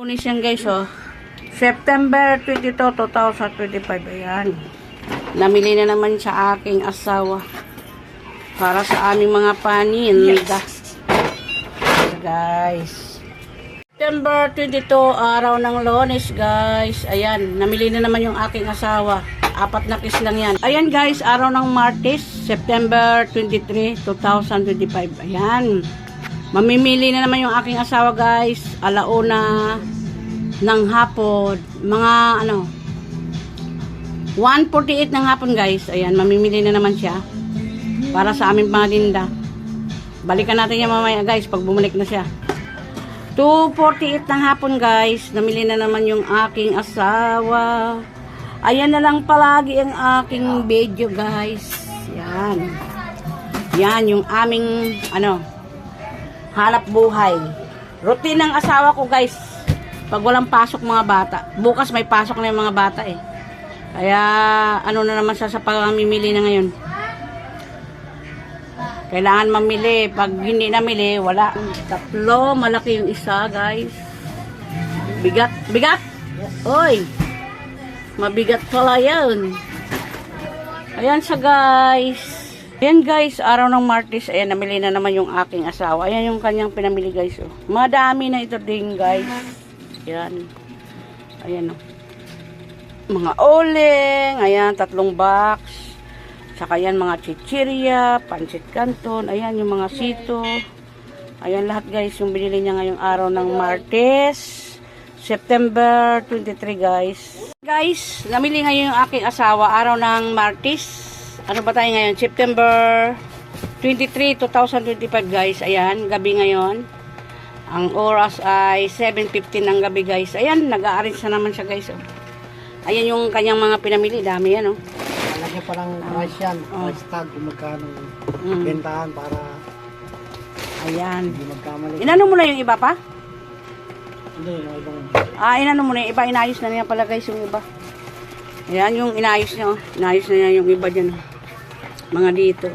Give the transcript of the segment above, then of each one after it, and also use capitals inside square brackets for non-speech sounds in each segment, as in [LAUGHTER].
Lunes yan guys, oh. September 22, 2025. Ayan. Namili na naman sa aking asawa. Para sa aming mga paninda. Guys. September 22, araw ng Lunes, guys. Ayan, namili na naman yung aking asawa. Apat na kiss lang yan. Ayan, guys, araw ng Martes, September 23, 2025. Ayan. Mamimili na naman yung aking asawa, guys. Alauna ng hapon. Mga, ano, 1.48 ng hapon, guys. Ayan, mamimili na naman siya. Para sa aming paninda. Balikan natin yan mamaya, guys, pag bumalik na siya. 2.48 ng hapon guys. Namili na naman yung aking asawa. Ayan na lang palagi ang aking video guys. Yan. Yan yung aming ano hanap buhay. Routine ng asawa ko guys. Pag walang pasok mga bata. Bukas may pasok na yung mga bata eh. Kaya ano na naman siya sa pamimili na ngayon. Kailangan mamili. Pag hindi namili, wala. Tatlo, malaki yung isa, guys. Bigat. Bigat! Oy! Mabigat pala yan. Ayan siya, guys. Ayan, guys. Araw ng Martes. Ayan, namili na naman yung aking asawa. Ayan yung kanyang pinamili, guys. Oh. Madami na ito din, guys. Ayan. Ayan, oh. Mga oling. Ayan, tatlong box. Saka yan mga chichirya, pancit canton, ayan yung mga sito. Ayan lahat guys yung binili niya ngayong araw ng Martes, September 23 guys. Guys, namili ngayon yung aking asawa araw ng Martes. Ano ba tayo ngayon? September 23, 2025 guys. Ayan, gabi ngayon. Ang oras ay 7.15 ng gabi guys. Ayan, nag-a-arrange na naman siya guys. oh. Ayan yung kanyang mga pinamili. Dami yan oh. Lagyan pa ng price yan. Oh. Price tag kung magkano Mm. bentahan para Ayan. hindi magkamali. Inano mo na yung iba pa? Hindi, yung ibang Ah, inano mo na yung iba. Inayos na niya pala guys yung iba. Ayan yung inayos niya. Oh. Inayos na niya yung iba dyan. oh. Mga dito.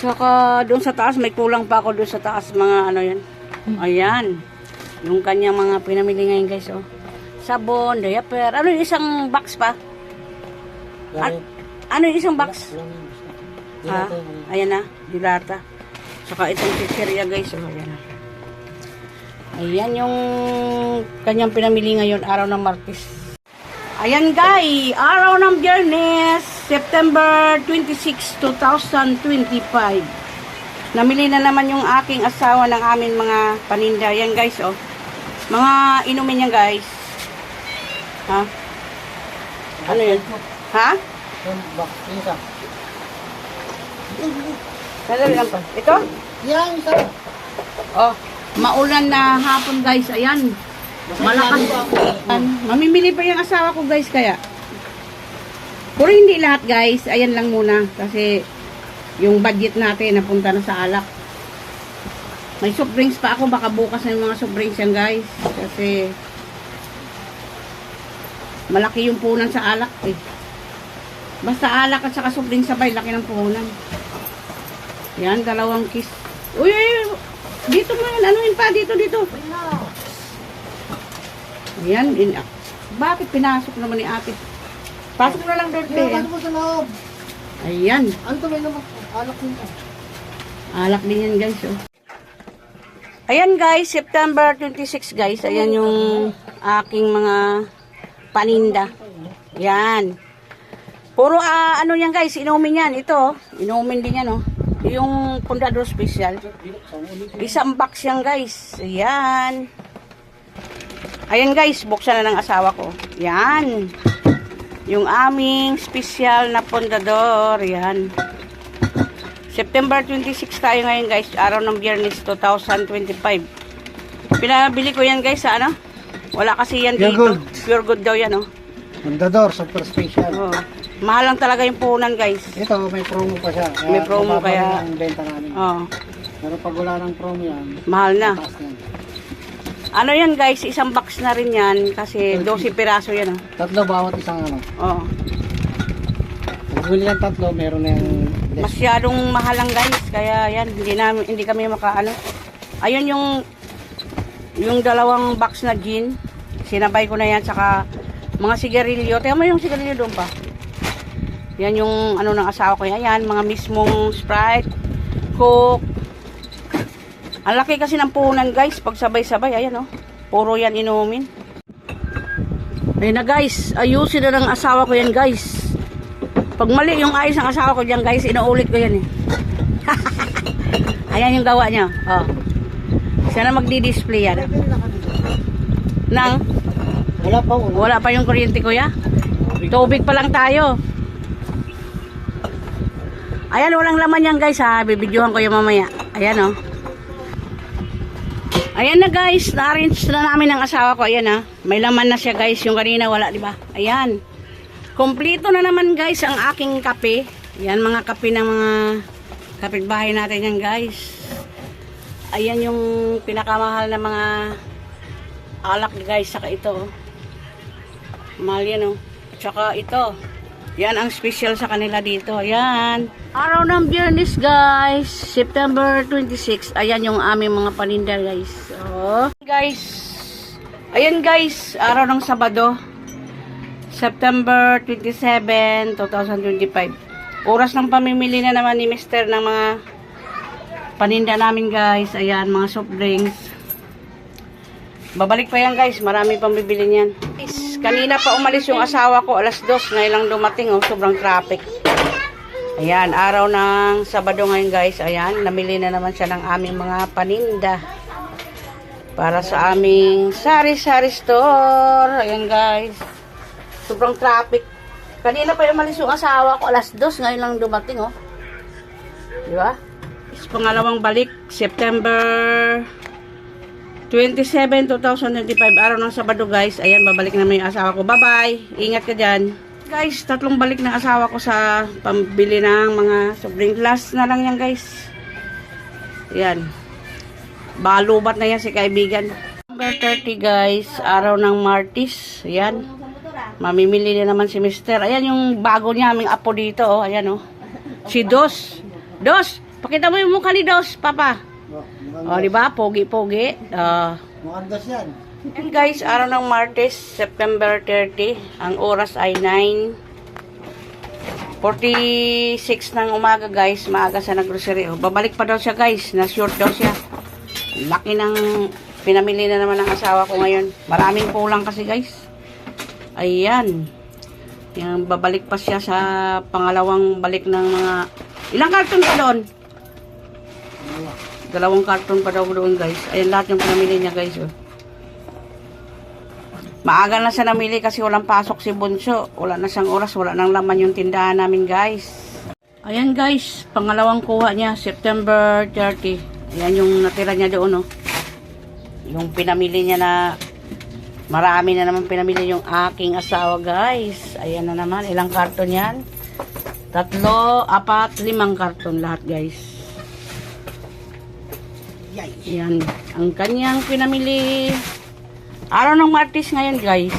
Saka doon sa taas, may kulang pa ako doon sa taas. Mga ano yan. Ayan. Yung kanyang mga pinamili ngayon guys. Oh. Sabon, diaper. Ano yung isang box pa? At, ano yung isang box? Ha? Ayan na, dilata. Saka itong chicheria guys. Oh, ayan na. Ayan yung kanyang pinamili ngayon, araw ng Martes. Ayan guys, araw ng Biyernes, September 26, 2025. Namili na naman yung aking asawa ng amin mga paninda. Ayan guys, oh. Mga inumin yan guys. Ha? Ano yun? Ha? Sandali lang pa. Ito? Yan, isa. Oh, maulan na hapon guys. Ayan. Malakas. Mamimili pa yung asawa ko guys kaya. Pero hindi lahat guys. Ayan lang muna. Kasi yung budget natin napunta na sa alak. May soft drinks pa ako. Baka bukas na yung mga soft drinks yan guys. Kasi malaki yung punan sa alak eh. Basta alak at saka soft drinks sabay. Laki ng punan. Yan, dalawang kiss. Uy, uy, uy. Dito mo yan. Yun pa? Dito, dito. Yan. In, bakit pinasok naman ni ate? Pasok na lang doon. Kaya te. mo sa loob. Ayan. Ano to may naman? Alak yun ka. Alak din yan guys. Oh. Ayan guys, September 26 guys. Ayan yung aking mga paninda. Yan. Puro ah, ano yan guys, inumin yan. Ito, oh. inumin din yan oh. Yung Pundador Special. Isang box yan guys. Ayan. Ayan guys, buksan na ng asawa ko. Yan. Yung aming special na Pundador. Yan. September 26 tayo ngayon guys. Araw ng Biyernes 2025. Pinabili ko yan guys sa ano? Wala kasi yan Pure dito. gold. Pure good daw yan oh. Mandador, super special. oh. Mahal lang talaga yung punan guys. Ito, may promo pa siya. Kaya May promo, kaya- ang benta namin. Oh. Pero pag wala ng promo yan, Mahal na. na. Ano yan guys? Isang box na rin yan kasi 12 piraso yan oh. Tatlo bawat isang ano. Oh. Pag bili ng tatlo, meron na yung less. Masyadong mahal lang guys. Kaya yan, hindi namin hindi kami makaano. Ayun yung yung dalawang box na gin. Sinabay ko na yan, saka mga sigarilyo. Tingnan mo yung sigarilyo doon pa. Yan yung ano ng asawa ko. Yan, mga mismong Sprite, Coke. Ang laki kasi ng puhunan guys, pag sabay-sabay. Ayan oh, puro yan inumin. Ayun na guys, ayusin na ng asawa ko yan guys. Pag mali yung ayos ng asawa ko dyan guys, inuulit ko yan eh. [LAUGHS] Ayan yung gawa niya. Oh. Siya na magdi-display yan. Nang, Wala pa, wala. wala pa yung kuryente kuya. Tubig pa lang tayo. Ayan, walang laman yan guys ha. Bibidyohan ko yung mamaya. Ayan oh. Ayan na guys, na-arrange na namin ng asawa ko. Ayan ha. May laman na siya guys. Yung kanina wala, di ba? Ayan. Kompleto na naman guys ang aking kape. Yan mga kape ng mga kapitbahay natin yan guys. Ayan yung pinakamahal na mga alak guys. Saka ito oh. Mahal yan oh. Tsaka ito. Yan ang special sa kanila dito. Ayan. Araw ng biyernes guys. September 26. Ayan yung aming mga paninda guys. Oh. Guys. Ayan guys. Araw ng Sabado. September 27, 2025. Oras ng pamimili na naman ni Mister ng mga paninda namin guys. Ayan, mga soft drinks. Babalik pa yan guys, marami pang bibili niyan. Guys, kanina pa umalis yung asawa ko, alas dos, ngayon lang dumating oh, sobrang traffic. Ayan, araw ng Sabado ngayon guys, ayan, namili na naman siya ng aming mga paninda. Para sa aming sari-sari store. Ayan guys, sobrang traffic. Kanina pa umalis yung asawa ko, alas dos, ngayon lang dumating oh. Di ba? Pangalawang balik, September 27, 2025, araw ng Sabado guys. Ayan, babalik naman yung asawa ko. Bye-bye! Ingat ka dyan. Guys, tatlong balik ng asawa ko sa pambili ng mga sobrang glass na lang yan guys. Ayan. Balubat na yan si kaibigan. Number 30 guys, araw ng Martis. Ayan. Mamimili na naman si Mister. Ayan yung bago niya, aming apo dito. Oh. Ayan oh. Si Dos. Dos, pakita mo yung mukha ni Dos, Papa. Oh, di ba? Pogi-pogi. Ah. Makandas yan. Yan guys, araw ng Martes, September 30. Ang oras ay 9.46 ng umaga guys. Maaga sa naggrocery. Oh, babalik pa daw siya guys. Na-short daw siya. Laki ng pinamili na naman ng asawa ko ngayon. Maraming kulang kasi guys. Ayan. Yan, babalik pa siya sa pangalawang balik ng mga... Ilang karton pa doon? Dalawang karton pa daw doon guys. Ayan lahat yung pinamili niya guys. Oh. Maaga na siya namili kasi walang pasok si Bunso. Wala na siyang oras, wala nang laman yung tindahan namin guys. Ayan guys, pangalawang kuha niya, September 30. Ayan yung natira niya doon oh. Yung pinamili niya na marami na naman pinamili yung aking asawa guys. Ayan na naman, ilang karton yan? Tatlo, apat, limang karton lahat guys. Yan. Ang kanyang pinamili. Araw ng Martis ngayon, guys.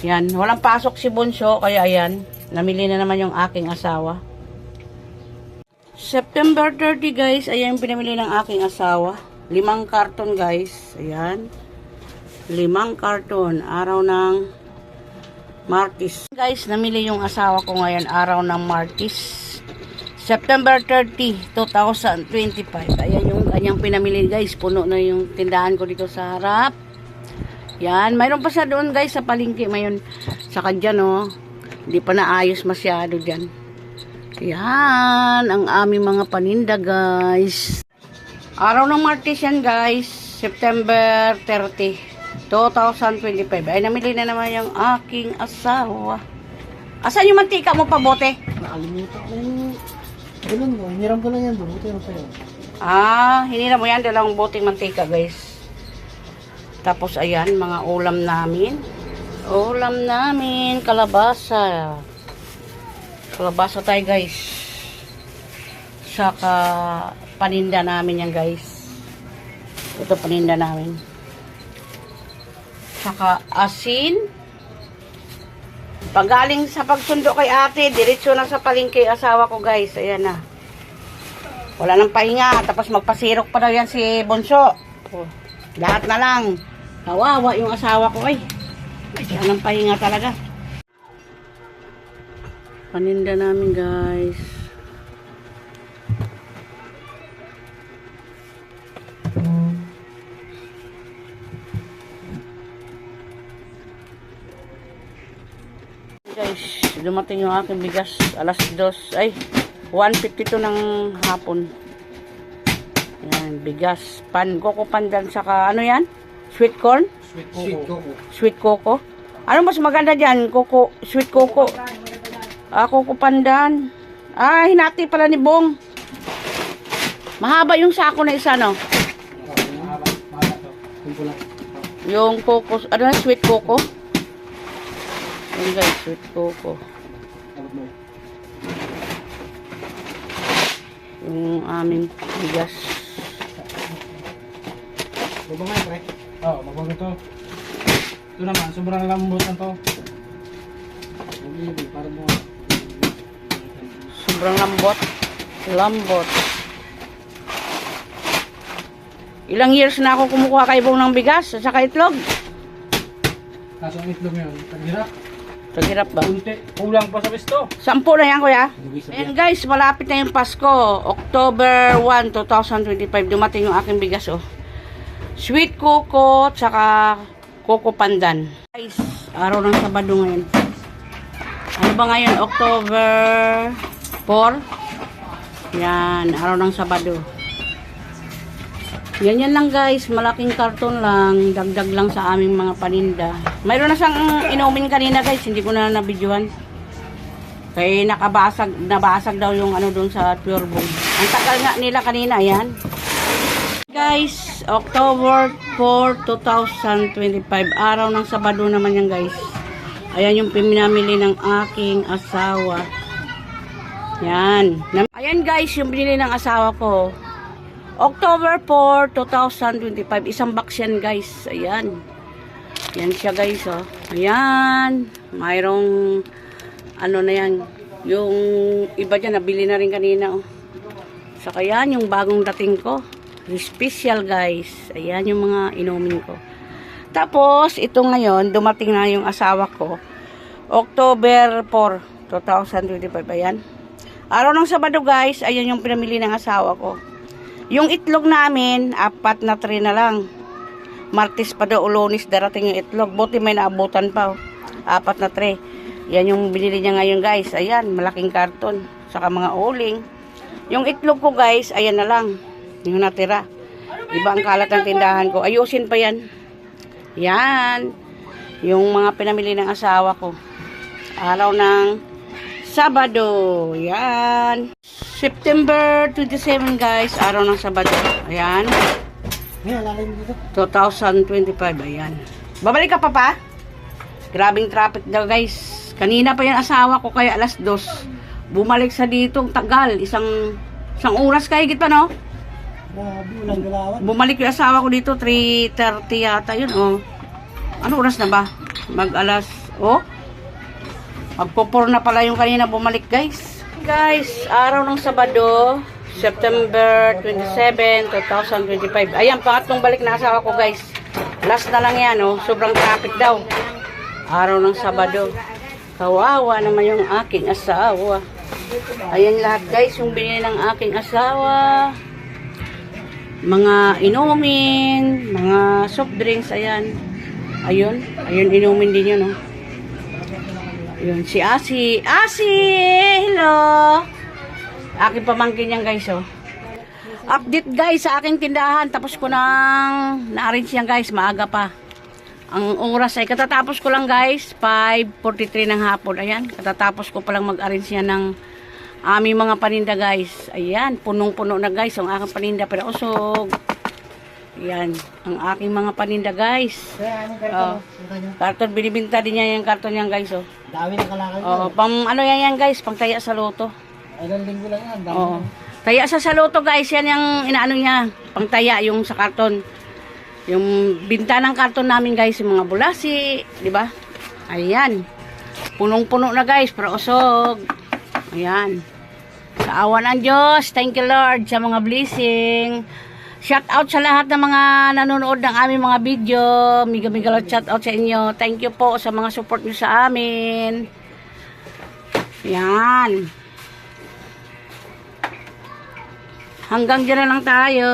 Yan. Walang pasok si Bunso, kaya ayan. Namili na naman yung aking asawa. September 30, guys. Ayan yung pinamili ng aking asawa. Limang karton, guys. Ayan. Limang karton. Araw ng Martis. Guys, namili yung asawa ko ngayon. Araw ng Martis. September 30, 2025. Ayan yung kanyang pinamili guys. Puno na yung tindahan ko dito sa harap. Yan. Mayroon pa sa doon guys sa palengke. Mayon. Saka dyan oh. Hindi pa naayos masyado dyan. Yan. Ang aming mga paninda guys. Araw ng Martes yan guys. September 30, 2025. Ay namili na naman yung aking asawa. Asan yung mantika mo pa bote? Nakalimutan ko. Ganun mo, hiniram ko lang yan. Buti yung sa'yo. Ah, hinira mo yan, dalawang boteng mantika, guys. Tapos, ayan, mga ulam namin. Ulam namin, kalabasa. Kalabasa tayo, guys. Saka, paninda namin yan, guys. Ito, paninda namin. Saka, asin. Pagaling sa pagsundo kay ate, diretso na sa palengke asawa ko, guys. Ayan na. Wala nang pahinga. Tapos magpasirok pa daw yan si Bonso. Oh. Lahat na lang. Kawawa yung asawa ko ay. Yan ang pahinga talaga. Paninda namin guys. Guys, dumating yung aking bigas alas dos. Ay, 1.52 ng hapon. Yan, bigas. Pan, coco pandan, saka ano yan? Sweet corn? Sweet coco. Sweet coco. Sweet coco. Ano mas maganda dyan? Coco, sweet coco. Ah, coco pandan. Ah, hinati pala ni Bong. Mahaba yung sako na isa, no? Yung. Yung coco, ano na, sweet coco? Yan guys, sweet coco. Yung aming bigas. Nga, pre. Oo, mabago to. Ito naman, sobrang lambot na to. Parang mo. Sobrang lambot. Lambot. Ilang years na ako kumukuha kay Bong ng bigas at saka itlog. Kaso ang itlog yun, taghirap. Paghirap ba? Kunti. Kulang pa sa besto. Sampu na yan, kuya. Ayan guys, malapit na yung Pasko. October 1, 2025. Dumating yung aking bigas, oh. Sweet coco, tsaka coco pandan. Guys, araw ng Sabado ngayon. Ano ba ngayon? October 4. Yan, araw ng Sabado. Yan yan lang guys, malaking karton lang, dagdag lang sa aming mga paninda. Mayroon na siyang inumin kanina guys, hindi ko na nabidyohan. Kaya nakabasag, nabasag daw yung ano doon sa turbo. Ang tagal nga nila kanina, yan. Guys, October 4, 2025. Araw ng Sabado naman yan guys. Ayan yung pinamili ng aking asawa. Yan. Ayan guys, yung binili ng asawa ko. October 4, 2025. Isang box yan guys. Ayan. Yan siya guys oh. Ayan. Mayroong ano na yan. Yung iba dyan, nabili na rin kanina oh. Saka yan, yung bagong dating ko. Special guys. Ayan yung mga inumin ko. Tapos, ito ngayon, dumating na yung asawa ko. October 4, 2025. Ayan. Araw ng Sabado guys, ayan yung pinamili ng asawa ko. Yung itlog namin, apat na tray na lang. Martis pa daw ulonis darating yung itlog. Buti may naabutan pa. Oh. Apat na tray. Yan yung binili niya ngayon guys. Ayan, malaking karton. Saka mga uling. Yung itlog ko guys, ayan na lang. Yung natira. Iba ang kalat ng tindahan ko. Ayusin pa yan. Yan. Yung mga pinamili ng asawa ko. Araw ng Sabado. Yan. September 27 guys. Araw ng Sabado. Ayan. Ngayon, lalay mo dito. 2025. Ayan. Babalik ka pa pa? Grabing traffic daw guys. Kanina pa yung asawa ko kaya alas dos. Bumalik sa dito. Tagal. Isang isang oras kaya pa no? Bumalik yung asawa ko dito, 3.30 yata yun, oh. Ano oras na ba? Mag alas, oh. Magpupur na pala yung kanina bumalik, guys. Guys, araw ng Sabado, September 27, 2025. Ayan, pangatlong balik na asawa ko, guys. Last na lang yan, oh. Sobrang traffic daw. Araw ng Sabado. Kawawa naman yung aking asawa. Ayan lahat, guys, yung binili ng aking asawa mga inumin, mga soft drinks, ayan. Ayun, ayun inumin din yun, oh. Ayun, si Asi. Asi! Hello! Aking pamangkin yan, guys, oh. Update, guys, sa aking tindahan. Tapos ko nang na-arrange yan, guys. Maaga pa. Ang oras ay katatapos ko lang, guys. 5.43 ng hapon. Ayan, katatapos ko palang mag-arrange yan ng aming mga paninda guys. Ayan, punong-puno na guys ang aking paninda pero usog. Ayan, ang aking mga paninda guys. Kaya anong Oh. karton? Kanya. Karton, binibinta din niya yung karton yan guys. Oh. Dami ng kalakal. Oh, pang ano yan yan guys, pang taya sa loto. Ilang linggo lang yan. Dami Oh. na. Taya sa sa loto guys, yan yung inaano niya, pang taya yung sa karton. Yung binta ng karton namin guys, yung mga bulasi, di ba? Ayan. Punong-puno na guys, pero usog. Ayan. Sa awa ng Diyos, thank you Lord sa mga blessing. Shout out sa lahat ng mga nanonood ng aming mga video. Miga miga shout out sa inyo. Thank you po sa mga support nyo sa amin. Yan. Hanggang dyan na lang tayo.